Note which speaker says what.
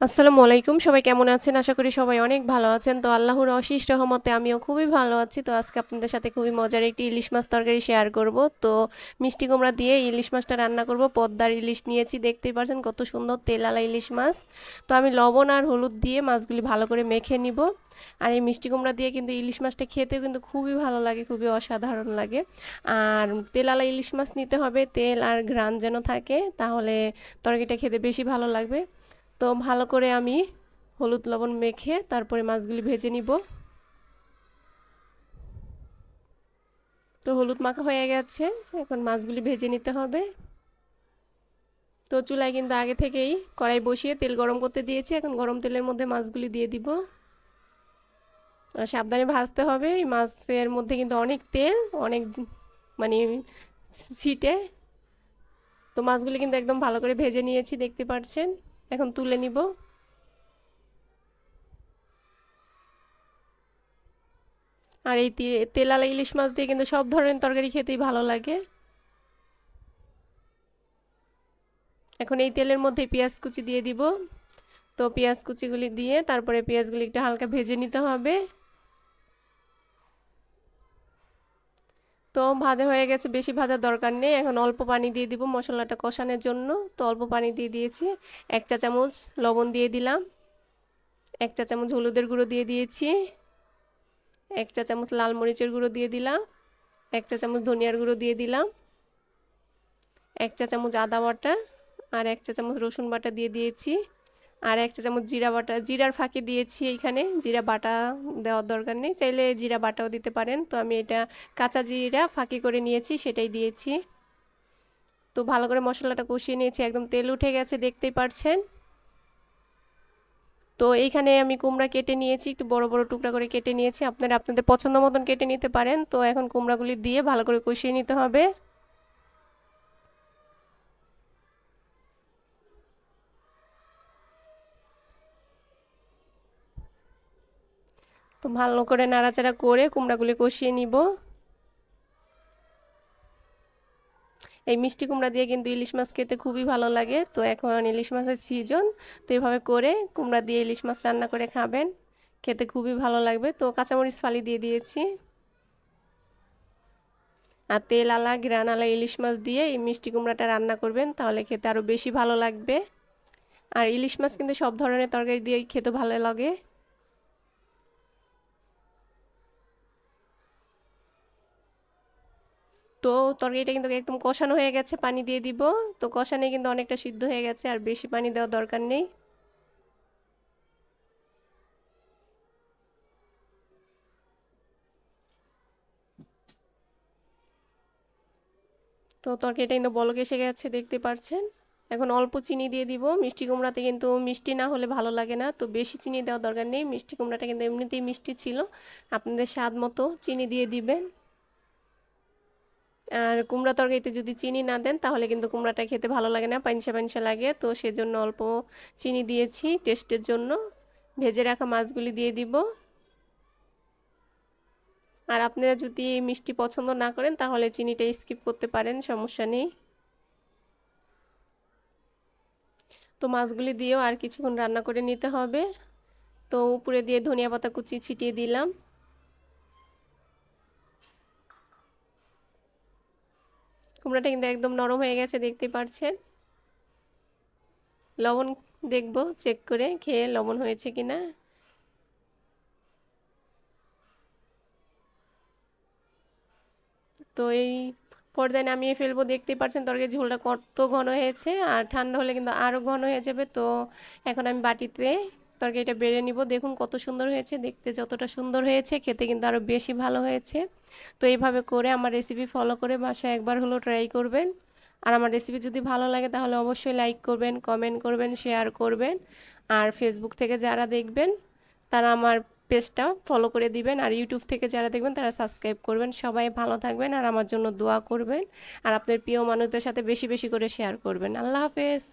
Speaker 1: আসসালামু আলাইকুম। সবাই কেমন আছেন? আশা করি সবাই অনেক ভালো আছেন। তো আল্লাহর অশিস রহমতে আমিও খুবই ভালো আছি। তো আজকে আপনাদের সাথে খুবই মজার একটি ইলিশ মাছ তরকারি শেয়ার করব। তো মিষ্টি কুমড়া দিয়ে ইলিশ মাছটা রান্না করব। পদ্মার ইলিশ নিয়েছি। দেখতেই পাচ্ছেন কত সুন্দর তেলালা ইলিশ মাছ। তো আমি লবণ আর হলুদ দিয়ে মাছগুলি ভালো করে মেখে নিব। আর এই মিষ্টি কুমড়া দিয়ে কিন্তু ইলিশ মাছটা খেতেও কিন্তু খুবই ভালো লাগে, খুবই অসাধারণ লাগে। আর তেলালা ইলিশ মাছ নিতে হবে। তেল আর ঘ্রাণ যেন থাকে, তাহলে তরকারিটা খেতে বেশি ভালো লাগবে। তো ভালো করে আমি হলুদ লবণ মেখে তারপরে মাছগুলি ভেজে নিব। তো হলুদ মাখা হয়ে গেছে, এখন মাছগুলি ভেজে নিতে হবে। তো চুলায় কিন্তু আগে থেকেই কড়াই বসিয়ে তেল গরম করতে দিয়েছি, এখন গরম তেলের মধ্যে মাছগুলি দিয়ে দিব। সাবধানে ভাজতে হবে, এই মাছের মধ্যে কিন্তু অনেক তেল, অনেক মানে ছিটে। তো মাছগুলি কিন্তু একদম ভালো করে ভেজে নিয়েছি, দেখতে পাচ্ছেন এখন তুলে নিব। আর এই তেলালা ইলিশ মাছ দিয়ে কিন্তু সব ধরনের তরকারি খেতেই ভালো লাগে। এখন এই তেলের মধ্যে পেঁয়াজ কুচি দিয়ে দিব। তো পেঁয়াজ কুচিগুলি দিয়ে তারপরে পেঁয়াজগুলি একটু হালকা ভেজে নিতে হবে। তো ভাজা হয়ে গেছে, বেশি ভাজার দরকার নেই। এখন অল্প পানি দিয়ে দিব মশলাটা কষানোর জন্য। তো অল্প পানি দিয়ে দিয়েছি, এক চা চামচ লবণ দিয়ে দিলাম, এক চা চামচ হলুদের গুঁড়ো দিয়ে দিয়েছি, এক চা চামচ লাল মরিচের গুঁড়ো দিয়ে দিলাম, এক চা চামচ ধনিয়ার গুঁড়ো দিয়ে দিলাম, এক চা চামচ আদা বাটা আর এক চা চামচ রসুন বাটা দিয়ে দিয়েছি। আর এক চা চামচ জিরা বাটা, জিরার ফাঁকি দিয়েছি এইখানে। জিরা বাটা দেওয়ার দরকার নেই। চাইলে জিরা বাটাও দিতে পারেন। তো আমি এটা কাঁচা জিরা ফাঁকি করে নিয়েছি, সেটাই দিয়েছি। তো ভালো করে মশলাটা কষিয়ে নিয়েছি। একদম তেল উঠে গেছে, দেখতেই পারছেন। তো এইখানে আমি কুমড়া কেটে নিয়েছি, একটু বড় বড় টুকরা করে কেটে নিয়েছি। আপনারা আপনাদের পছন্দ মতন কেটে নিতে পারেন। তো এখন কুমড়াগুলি দিয়ে ভালো করে কষিয়ে নিতে হবে। তো ভালো করে নাড়াচাড়া করে কুমড়াগুলি কষিয়ে নিব। এই মিষ্টি কুমড়া দিয়ে কিন্তু ইলিশ মাছ খেতে খুবই ভালো লাগে। তো এখন ইলিশ মাছের সিজন তো এভাবে করে কুমড়া দিয়ে ইলিশ মাছ রান্না করে খাবেন। খেতে খুবই ভালো লাগবে। তো কাঁচামরিচ ফালি দিয়ে দিয়েছি। আর তেল আলা গ্রান আলা ইলিশ মাছ দিয়ে এই মিষ্টি কুমড়াটা রান্না করবেন, তাহলে খেতে আরও বেশি ভালো লাগবে। আর ইলিশ মাছ কিন্তু সব ধরনের তরকারি দিয়ে খেতে ভালো লাগে। তো তরকারিটা কিন্তু একদম কষানো হয়ে গেছে, পানি দিয়ে দিব। তো কষানে কিন্তু অনেকটা সিদ্ধ হয়ে গেছে, আর বেশি পানি দেওয়ার দরকার নেই। তো তরকারিটা কিন্তু বলক এসে গেছে, দেখতে পাচ্ছেন এখন অল্প চিনি দিয়ে দিব। মিষ্টি কুমড়াতে কিন্তু মিষ্টি না হলে ভালো লাগে না। তো বেশি চিনি দেওয়ার দরকার নেই। মিষ্টি কুমড়াটা কিন্তু এমনিতেই মিষ্টি ছিল। আপনাদের স্বাদ মতো চিনি দিয়ে দিবেন। আর কুমড়া তরকারিতে যদি চিনি না দেন, তাহলে কিন্তু কুমড়াটা খেতে ভালো লাগে না পাঞ্চা পাঞ্চা লাগে। তো সেজন্য অল্প চিনি দিয়েছি, টেস্টের জন্য। ভেজে রাখা মাছগুলি দিয়ে দিব। আর আপনারা যদি মিষ্টি পছন্দ না করেন, তাহলে চিনিটা স্কিপ করতে পারেন, সমস্যা নেই। তো মাছগুলি দিয়েও আর কিছুক্ষণ রান্না করে নিতে হবে। তো উপরে দিয়ে ধনিয়া পাতা কুচি ছিটিয়ে দিলাম। কুমড়াটা কিন্তু একদম নরম হয়ে গেছে দেখতে পাচ্ছেন লবণ দেখব চেক করে খেয়ে লবণ হয়েছে কি না তো এই পর্যায়ে নামিয়ে ফেলব, দেখতেই পাচ্ছেন তরকারি ঝোলটা কত ঘন হয়েছে, আর ঠান্ডা হলে কিন্তু আরও ঘন হয়ে যাবে। তো এখন আমি বাটিতে তরকারিটা বেড়ে নিব। দেখুন কত সুন্দর হয়েছে, দেখতে যতটা সুন্দর হয়েছে, খেতে কিন্তু আরও বেশি ভালো হয়েছে। তো এইভাবে করে আমার রেসিপি ফলো করে বাসায় একবার হলো ট্রাই করবেন। আর আমার রেসিপি যদি ভালো লাগে তাহলে অবশ্যই লাইক করবেন কমেন্ট করবেন শেয়ার করবেন। আর ফেসবুক থেকে যারা দেখবেন, তারা আমার পেজটা ফলো করে দিবেন। আর ইউটিউব থেকে যারা দেখবেন, তারা সাবস্ক্রাইব করবেন। সবাই ভালো থাকবেন আর আমার জন্য দোয়া করবেন। আর আপনার প্রিয় মানুষদের সাথে বেশি বেশি করে শেয়ার করবেন। আল্লাহ হাফেজ।